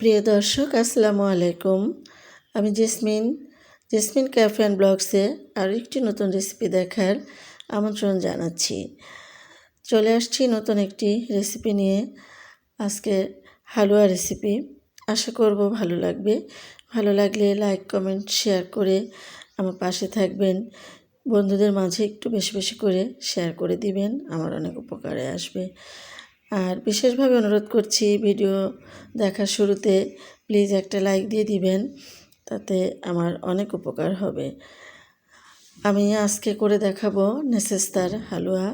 প্রিয় দর্শক, আসসালামু আলাইকুম। আমি জেসমিন। জেসমিন ক্যাফে অ্যান্ড ব্লগসে আরও একটি নতুন রেসিপি দেখার আমন্ত্রণ জানাচ্ছি। চলে আসছি নতুন একটি রেসিপি নিয়ে। আজকে হালুয়া রেসিপি। আশা করব ভালো লাগবে। ভালো লাগলে লাইক, কমেন্ট, শেয়ার করে আমার পাশে থাকবেন। বন্ধুদের মাঝে একটু বেশি বেশি করে শেয়ার করে দিবেন। আমার অনেক উপকারে আসবে। আর বিশেষভাবে অনুরোধ করছি ভিডিও দেখার শুরুতে প্লিজ একটা লাইক দিয়ে দিবেন, তাতে আমার অনেক উপকার হবে। আমি আজকে করে দেখাবো নেসেস্তার হালুয়া।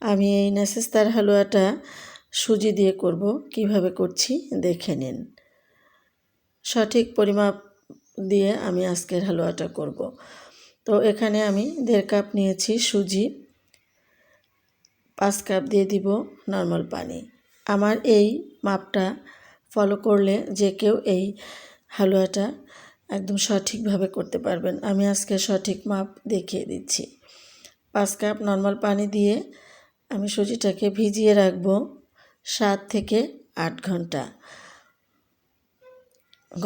আমি এই নেসেস্তার হালুয়াটা সুজি দিয়ে করব, কীভাবে করছি দেখে নিন। সঠিক পরিমাপ দিয়ে আমি আজকের হালুয়াটা করব। তো এখানে আমি দেড় কাপ নিয়েছি সুজি। পাঁচ কাপ দিয়ে দিব নর্মাল পানি। আমার এই মাপটা ফলো করলে যে কেউ এই হালুয়াটা একদম সঠিকভাবে করতে পারবেন। আমি আজকে সঠিক মাপ দেখিয়ে দিচ্ছি। পাঁচ কাপ নর্মাল পানি দিয়ে আমি সুজিটাকে ভিজিয়ে রাখব সাত থেকে আট ঘণ্টা।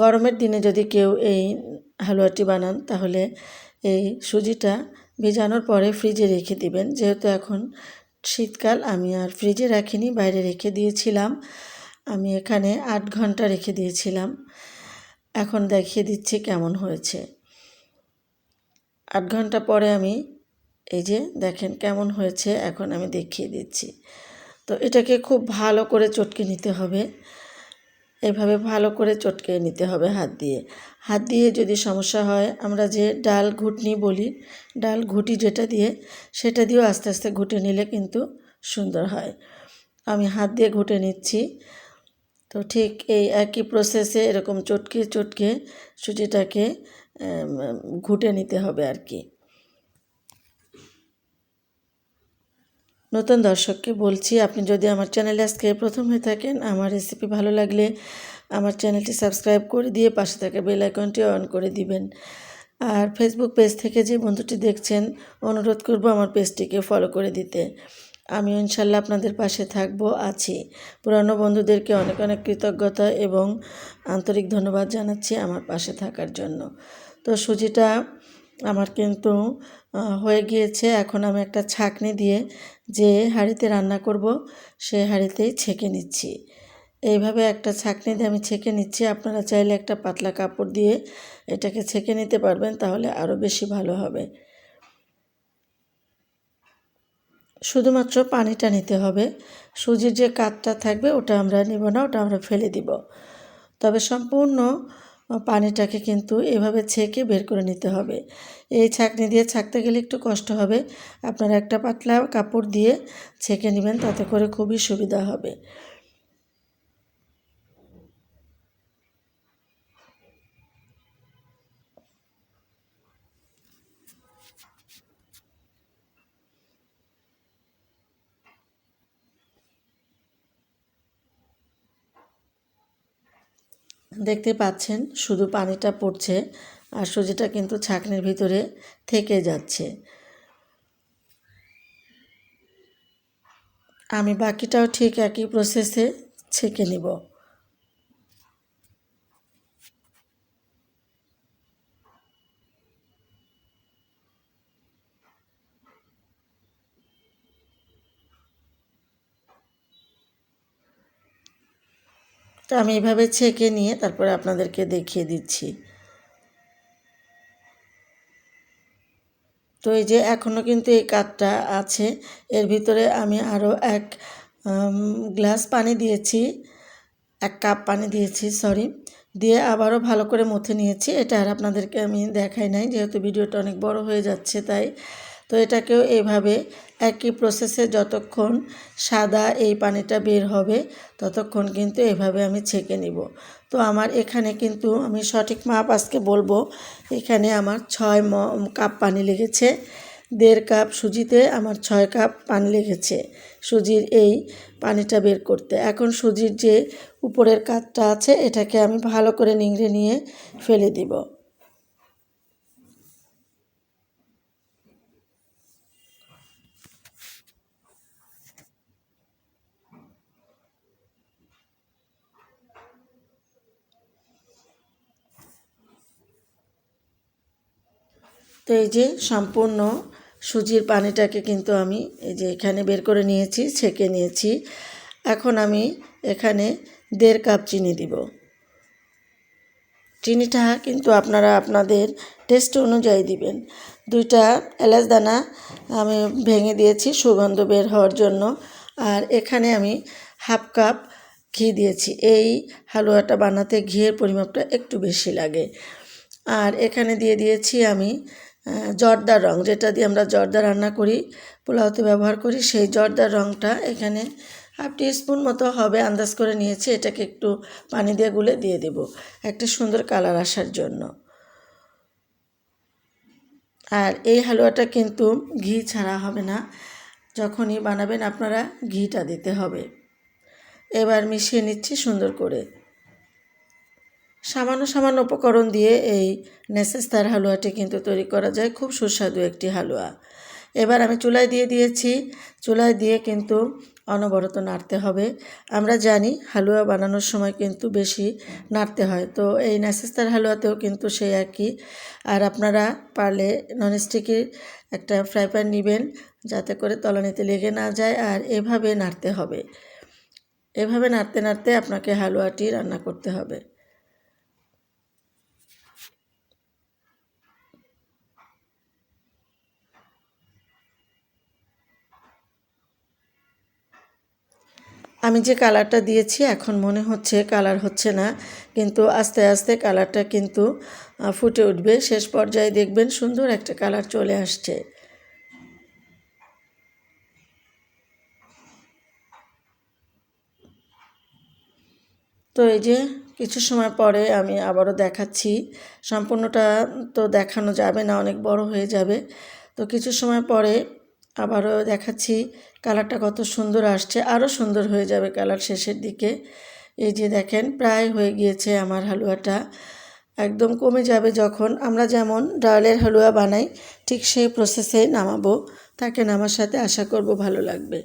গরমের দিনে যদি কেউ এই হালুয়াটি বানান, তাহলে এই সুজিটা ভিজানোর পরে ফ্রিজে রেখে দিবেন। যেহেতু এখন শীতকাল আমি আর ফ্রিজে রাখিনি, বাইরে রেখে দিয়েছিলাম। আমি এখানে আট ঘণ্টা রেখে দিয়েছিলাম। এখন দেখিয়ে দিচ্ছি কেমন হয়েছে। আট ঘণ্টা পরে আমি, এই যে দেখেন কেমন হয়েছে, এখন আমি দেখিয়ে দিচ্ছি। তো এটাকে খুব ভালো করে চটকে নিতে হবে। এভাবে ভালো করে চটকে নিতে হবে হাত দিয়ে। হাত দিয়ে যদি সমস্যা হয়, আমরা যে ডাল ঘুটনি বলি, ডাল ঘুটি যেটা দিয়ে, সেটা দিয়েও আস্তে আস্তে ঘুটে নিলে কিন্তু সুন্দর হয়। আমি হাত দিয়ে ঘুটে নিচ্ছি। তো ঠিক এই একই প্রসেসে এরকম চটকে চটকে সুজিটাকে ঘুটে নিতে হবে আর কি। নতুন দর্শককে বলছি, আপনি যদি আমার চ্যানেলে আজকে প্রথম হয়ে থাকেন, আমার রেসিপি ভালো লাগলে আমার চ্যানেলটি সাবস্ক্রাইব করে দিয়ে পাশে থাকা বেল আইকনটি অন করে দিবেন। আর ফেসবুক পেজ থেকে যে বন্ধুটি দেখছেন, অনুরোধ করব আমার পেজটিকে ফলো করে দিতে। আমি ইনশাল্লাহ আপনাদের পাশে থাকব, আছি। পুরানো বন্ধুদেরকে অনেক অনেক কৃতজ্ঞতা এবং আন্তরিক ধন্যবাদ জানাচ্ছি আমার পাশে থাকার জন্য। তো সুজিটা আমার কিন্তু হয়ে গিয়েছে। এখন আমি একটা ছাকনি দিয়ে যে হাঁড়িতে রান্না করব, সে হাঁড়িতেই ছেঁকে নিচ্ছি। এইভাবে একটা ছাকনি দিয়ে আমি ছেঁকে নিচ্ছি। আপনারা চাইলে একটা পাতলা কাপড় দিয়ে এটাকে ছেঁকে নিতে পারবেন, তাহলে আরও বেশি ভালো হবে। শুধুমাত্র পানিটা নিতে হবে। সুজির যে কাঠটা থাকবে, ওটা আমরা নেব না, ওটা আমরা ফেলে দিব। তবে সম্পূর্ণ পানিটাকে কিন্তু এভাবে ছেঁকে বের করে নিতে হবে। এই ছাঁকনি দিয়ে ছাঁকতে গেলে একটু কষ্ট হবে। আপনারা একটা পাতলা কাপড় দিয়ে ছেঁকে নেবেন, তাতে করে খুবই সুবিধা হবে। দেখতে পাচ্ছেন, শুধু পানিটা পড়ছে আর সুজিটা কিন্তু ছাঁকনির ভিতরে থেকে যাচ্ছে। আমি বাকিটাও ঠিক একই প্রসেসে ছেঁকে নিব। তো আমি এভাবে ছেঁকে নিয়ে তারপরে আপনাদেরকে দেখিয়ে দিচ্ছি। তো এই যে এখনও কিন্তু এই কাঠটা আছে, এর ভিতরে আমি আরও এক গ্লাস পানি দিয়েছি, এক কাপ পানি দিয়েছি, সরি। দিয়ে আবারও ভালো করে মুথে নিয়েছি। এটা আর আপনাদেরকে আমি দেখাই নাই, যেহেতু ভিডিওটা অনেক বড় হয়ে যাচ্ছে, তাই তো এটাকেও এভাবে একই প্রসেসে যতক্ষণ সাদা এই পানিটা বের হবে, ততক্ষণ কিন্তু এভাবে আমি ছেঁকে নিব। তো আমার এখানে কিন্তু আমি সঠিক মাপ আজকে বলব, এখানে আমার ছয় কাপ পানি লেগেছে। দেড় কাপ সুজিতে আমার ছয় কাপ পানি লেগেছে সুজির এই পানিটা বের করতে। এখন সুজির যে উপরের কাঠটা আছে, এটাকে আমি ভালো করে নিংড়ে নিয়ে ফেলে দিব। তো এই যে সম্পূর্ণ সুজির পানিটাকে কিন্তু আমি এই যে এখানে বের করে নিয়েছি, ছেঁকে নিয়েছি। এখন আমি এখানে দেড় কাপ চিনি দিব। চিনিটা কিন্তু আপনারা আপনাদের টেস্ট অনুযায়ী দিবেন। দুইটা এলাচ দানা আমি ভেঙে দিয়েছি, সুগন্ধ বের হওয়ার জন্য। আর এখানে আমি হাফ কাপ ঘি দিয়েছি। এই হালুয়াটা বানাতে ঘিয়ের পরিমাপটা একটু বেশি লাগে। আর এখানে দিয়ে দিয়েছি আমি জর্দার রং, যেটা দিয়ে আমরা জর্দা রান্না করি, পোলাওতে ব্যবহার করি, সেই জর্দার রংটা এখানে হাফ স্পুন মতো হবে, আন্দাজ করে নিয়েছি, এটাকে একটু পানি দিয়ে গুলে দিয়ে দেব, একটা সুন্দর কালার আসার জন্য। আর এই হালুয়াটা কিন্তু ঘি ছাড়া হবে না, যখনই বানাবেন আপনারা ঘিটা দিতে হবে। এবার মিশিয়ে নিচ্ছি সুন্দর করে। সামান্য সামান্য উপকরণ দিয়ে এই নেসেস্তার হালুয়াটি কিন্তু তৈরি করা যায়। খুব সুস্বাদু একটি হালুয়া। এবার আমি চুলায় দিয়ে দিয়েছি। চুলায় দিয়ে কিন্তু অনবরত নাড়তে হবে। আমরা জানি হালুয়া বানানোর সময় কিন্তু বেশি নাড়তে হয়। তো এই নাসিস্তার হালুয়াতেও কিন্তু সেই একই। আর আপনারা পারলে ননস্টিকের একটা ফ্রাই প্যান নেবেন যাতে করে তলানিতে লেগে না যায় আর এভাবে নাড়তে হবে। এভাবে নাড়তে নাড়তে আপনাকে হালুয়াটি রান্না করতে হবে। আমি যে কালারটা দিয়েছি, এখন মনে হচ্ছে কালার হচ্ছে না, কিন্তু আস্তে আস্তে কালারটা কিন্তু ফুটে উঠবে। শেষ পর্যায়ে দেখবেন সুন্দর একটা কালার চলে আসছে। তো এই যে কিছু সময় পরে আমি আবারও দেখাচ্ছি। সম্পূর্ণটা তো দেখানো যাবে না, অনেক বড় হয়ে যাবে। তো কিছু সময় পরে আবারও দেখাচ্ছি। কালারটা কত সুন্দর আসছে আরও সুন্দর হয়ে যাবে কালার শেষের দিকে। এই যে দেখেন, প্রায় হয়ে গিয়েছে আমার হালুয়াটা। একদম কমে যাবে যখন আমরা যেমন ডালের হালুয়া বানাই, ঠিক সেই প্রসেসে নামাবো। তাকে নামার সাথে আশা করব ভালো লাগবে।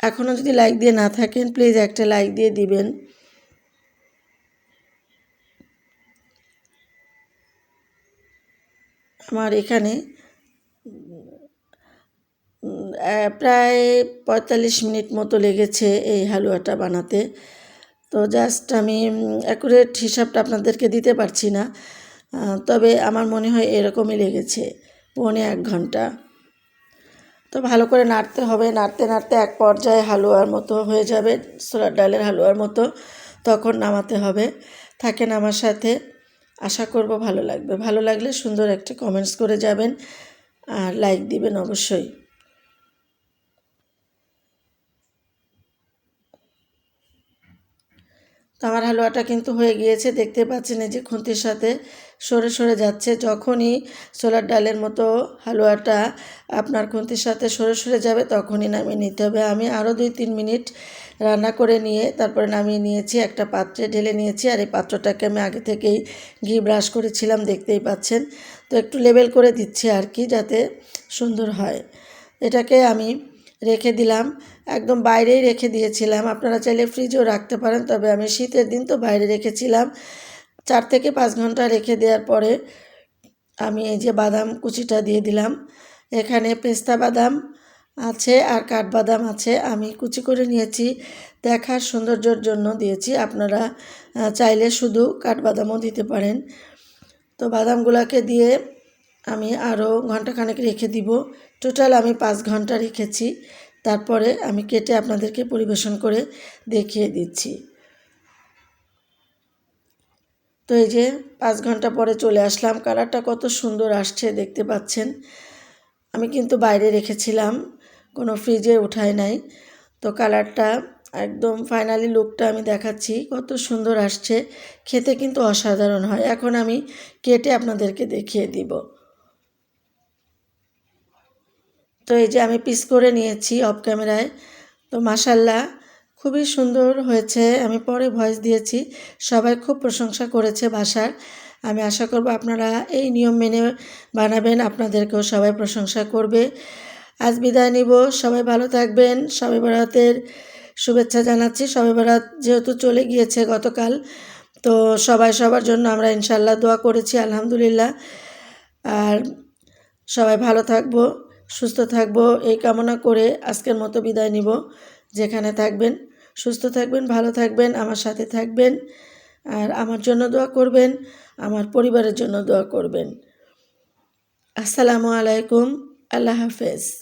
এখনও যদি লাইক দিয়ে না থাকেন প্লিজ একটা লাইক দিয়ে দিবেন। আমার এখানে প্রায় পঁয়তাল্লিশ মিনিট মতো লেগেছে এই হালুয়াটা বানাতে। তো জাস্ট আমি অ্যাকুরেট হিসাবটা আপনাদেরকে দিতে পারছি না। তবে আমার মনে হয় এরকমই লেগেছে, পৌনে এক ঘণ্টা। তো ভালো করে নাড়তে হবে, নাড়তে নাড়তে এক পর্যায়ে হালুয়ার মতো হয়ে যাবে, ছোলার ডালের হালুয়ার মতো তখন নামাতে হবে। থাকেন আমার সাথে, আশা করব ভালো লাগবে। ভালো লাগলে সুন্দর একটা কমেন্টস করে যাবেন, আর লাইক দিবেন অবশ্যই। তো আমার হালুয়াটা কিন্তু হয়ে গিয়েছে দেখতে পাচ্ছেন এই যে খুন্তির সাথে সরে সরে যাচ্ছে। যখনই ছোলার ডালের মতো হালুয়াটা আপনার খুন্তির সাথে সরে সরে যাবে, তখনই নামিয়ে নিতে হবে। আমি আরও দুই তিন মিনিট রান্না করে নিয়ে তারপরে নামিয়ে নিয়েছি, একটা পাত্রে ঢেলে নিয়েছি আর এই পাত্রটাকে আমি আগে থেকেই ঘি ব্রাশ করেছিলাম, দেখতেই পাচ্ছেন। তো একটু লেবেল করে দিচ্ছি আর কি, যাতে সুন্দর হয়। এটাকে আমি রেখে দিলাম। একদম বাইরেই রেখে দিয়েছিলাম। আপনারা চাইলে ফ্রিজেও রাখতে পারেন, তবে আমি শীতের দিন তো বাইরে রেখেছিলাম। চার থেকে পাঁচ ঘণ্টা রেখে দেওয়ার পরে আমি এই যে বাদাম কুচিটা দিয়ে দিলাম। এখানে পেস্তা বাদাম আছে আর কাঠবাদাম আছে। আমি কুচি করে নিয়েছি, দেখার সৌন্দর্যের জন্য দিয়েছি। আপনারা চাইলে শুধু কাঠবাদামও দিতে পারেন। তো বাদামগুলোকে দিয়ে আমি আরও ঘন্টাখানেক রেখে দিব। টোটাল আমি পাঁচ ঘণ্টা রেখেছি। তারপরে আমি কেটে আপনাদেরকে পরিবেশন করে দেখিয়ে দিচ্ছি। তো এই যে পাঁচ ঘণ্টা পরে চলে আসলাম। কালারটা কত সুন্দর আসছে, দেখতে পাচ্ছেন। আমি কিন্তু বাইরে রেখেছিলাম, কোনো ফ্রিজে উঠায় নাই। তো কালারটা একদম ফাইনালি লুকটা আমি দেখাচ্ছি, কত সুন্দর আসছে। খেতে কিন্তু অসাধারণ হয়। এখন আমি কেটে আপনাদেরকে দেখিয়ে দিব। তো এই যে আমি পিস করে নিয়েছি অফ ক্যামেরায়। তো মাসাল্লাহ খুবই সুন্দর হয়েছে। আমি পরে ভয়েস দিয়েছি। সবাই খুব প্রশংসা করেছে বাসার। আমি আশা করব আপনারা এই নিয়ম মেনে বানাবেন, আপনাদেরকেও সবাই প্রশংসা করবে। আজ বিদায় নিব। সবাই ভালো থাকবেন। সবাই বরাতের শুভেচ্ছা জানাচ্ছি। সবাই বরাত যেহেতু চলে গিয়েছে গতকাল, তো সবাই সবার জন্য আমরা ইনশাল্লাহ দোয়া করেছি, আলহামদুলিল্লাহ। আর সবাই ভালো থাকব। সুস্থ থাকব, এই কামনা করে আজকের মতো বিদায় নিব। যেখানে থাকবেন, সুস্থ থাকবেন, ভালো থাকবেন, আমার সাথে থাকবেন, আর আমার জন্য দোয়া করবেন, আমার পরিবারের জন্য দোয়া করবেন। আসসালামু আলাইকুম, আল্লাহ হাফেজ।